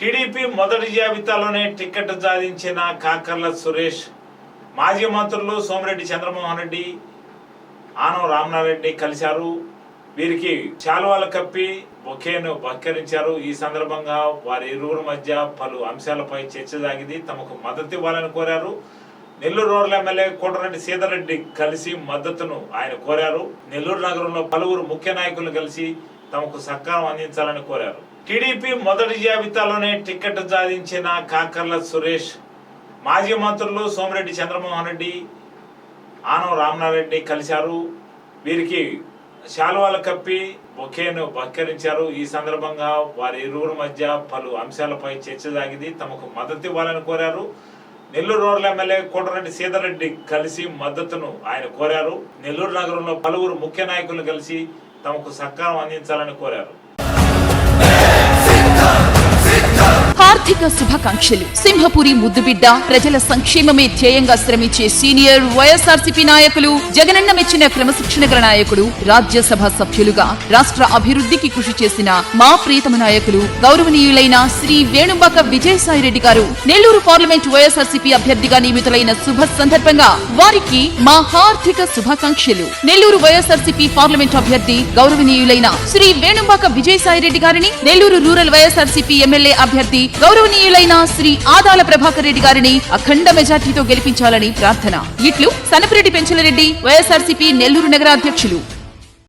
TDP మొదటి జాబితాలోనే ticket సాధించిన కాకర్ల సురేష్ మాజీ మంత్రులు సోమిరెడ్డి చంద్రమోహన్ రెడ్డి ఆనం రామనారెడ్డి కలిశారు. వీరికి శాలువాలు కప్పి బొకేను బహ్కరించారు. ఈ సందర్భంగా వారి ఇరువురు మధ్య పలు అంశాలపై చర్చ సాగింది. తమకు మద్దతు ఇవ్వాలని కోరారు. నెల్లూరు రూరల్ ఎమ్మెల్యే కోటరెడ్డి సీతారెడ్డి కలిసి మద్దతును ఆయన కోరారు. నెల్లూరు నగరంలో పలువురు ముఖ్య నాయకులు కలిసి తమకు సహకారం అందించాలని కోరారు. టీడీపీ మొదటి జాబితాలోనే టికెట్ సాధించిన కాకర్ల సురేష్ మాజీ మంత్రులు సోమిరెడ్డి చంద్రమోహన్ రెడ్డి ఆనం రామనారెడ్డి కలిశారు. వీరికి శాలువాలు కప్పి బొకేను బహ్కరించారు. ఈ సందర్భంగా వారి ఇరువురు మధ్య పలు అంశాలపై చర్చ సాగింది. తమకు మద్దతు ఇవ్వాలని కోరారు. నెల్లూరు రోడ్ల ఎమ్మెల్యే కోటరెడ్డి సీతారెడ్డి కలిసి మద్దతును ఆయన కోరారు. నెల్లూరు నగరంలో పలువురు ముఖ్య నాయకులు కలిసి తమకు సహకారం అందించాలని కోరారు ఆర్థిక శుభాకాంక్షలు. సింహపురి ముద్దుబిడ్డ ప్రజల సంక్షేమమే ధ్యేయంగా శ్రమించే సీనియర్ వైఎస్ఆర్సీపీ నాయకులు జగనన్న మెచ్చిన క్రమశిక్షణ గల నాయకుడు రాజ్యసభ సభ్యులుగా రాష్ట్ర అభివృద్ధికి కృషి చేసిన మా ప్రియతమ నాయకులు గౌరవనీయులైన శ్రీ వేణుంబాక విజయసాయిరెడ్డి గారు నెల్లూరు పార్లమెంట్ వైఎస్ఆర్సీపీ అభ్యర్థిగా నియమితులైన శుభ సందర్భంగా వారికి మా హార్దిక శుభాకాంక్షలు. నెల్లూరు వైఎస్ఆర్సీపీ పార్లమెంట్ అభ్యర్థి గౌరవనీయులైన శ్రీ వేణుంబాక విజయసాయిరెడ్డి గారిని నెల్లూరు రూరల్ వైఎస్ఆర్సీపీ ఎమ్మెల్యే అభ్యర్థి గౌరవనీయులైన శ్రీ ఆదాల ప్రభాకర్ రెడ్డి గారిని అఖండ మెజార్టీతో గెలిపించాలని ప్రార్థన. ఇట్లు సనపిరెడ్డి పెంచలరెడ్డి వైఎస్ఆర్సీపీ నెల్లూరు నగర అధ్యక్షులు